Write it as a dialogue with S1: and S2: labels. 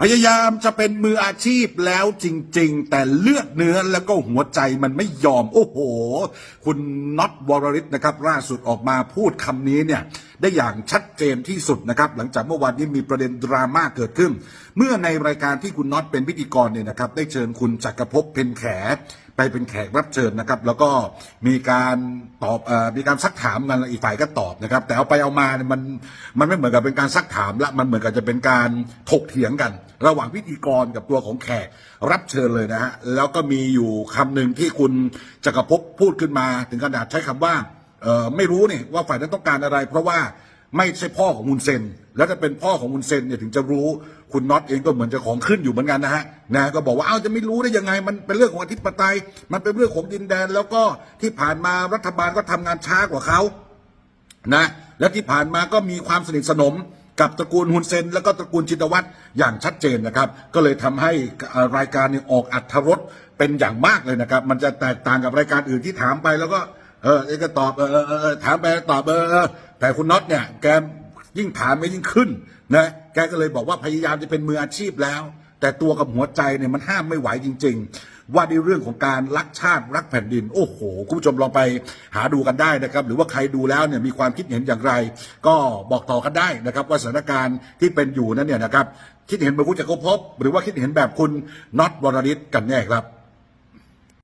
S1: พยายามจะเป็นมืออาชีพแล้วจริง ๆ แต่เลือดเนื้อแล้วก็หัวใจมันไม่ยอม โอ้โห คุณน็อตวรริศนะครับล่าสุดออกมาพูดคำนี้เนี่ย ได้อย่างชัดเจนที่สุดนะครับ หลังจากเมื่อวานนี้มีประเด็นดราม่าเกิดขึ้น เมื่อในรายการที่คุณน็อตเป็นพิธีกรเนี่ยนะครับ ได้เชิญคุณจักรภพเพ็ญแขไปเป็นแขกรับเชิญนะครับ แล้วก็มีการตอบอมีการซักถามกันอีกฝ่ายก็ตอบนะครับ แต่เอาไปเอามาเนี่ยมันมันไม่เหมือนกับเป็นการซักถามละมันเหมือนกับจะเป็นการถกเถียงกัน ระหว่างพิธีกรกับตัวของแขกรับเชิญเลยนะฮะแล้วก็มีอยู่คำหนึ่งที่คุณจักรภพพูดขึ้นมา ถึงขนาดใช้คำว่า ไม่รู้นี่ว่าฝ่ายนั้นต้องการอะไร เพราะว่าไม่ใช่พ่อของมุนเซน แล้วถ้าเป็นพ่อของมุนเซนเนี่ยถึงจะรู้คุณน็อตเองก็เหมือนจะของขึ้นอยู่เหมือนกันนะฮะนะก็บอกว่าเอ้าจะไม่รู้ได้ยังไง มันเป็นเรื่องของอธิปไตย มันเป็นเรื่องของดินแดน แล้วก็ที่ผ่านมารัฐบาลก็ทำงานช้ากว่าเขานะและที่ผ่านมาก็มีความสนิทสนมกับตระกูลฮุนเซน แล้วก็ตระกูลจิตวัตรอย่างชัดเจนนะครับ ก็เลยทำให้รายการนี่ยออกอัธรสเป็นอย่างมากเลยนะครับ มันจะแตกต่างกับรายการอื่นที่ถามไปแล้วก็ เออเอกก็ตอบเออเออเออถามไปตอบเออเออแต่คุณน็อตเนี่ยแกยิ่งถามก็ยิ่งขึ้นนะแกก็เลยบอกว่าพยายามจะเป็นมืออาชีพแล้ว แต่ตัวกับหัวใจเนี่ยมันห้ามไม่ไหวจริง ๆ ว่าในเรื่องของการรักชาติรักแผ่นดิน โอ้โห คุณผู้ชมลองไปหาดูกันได้นะครับ หรือว่าใครดูแล้วเนี่ยมีความคิดเห็นอย่างไร ก็บอกต่อกันได้นะครับ ว่าสถานการณ์ที่เป็นอยู่นั้นเนี่ยนะครับคิดเห็นแบบคุณจักรภพหรือว่าคิดเห็นแบบคุณน็อตวรริศกันแน่ครับ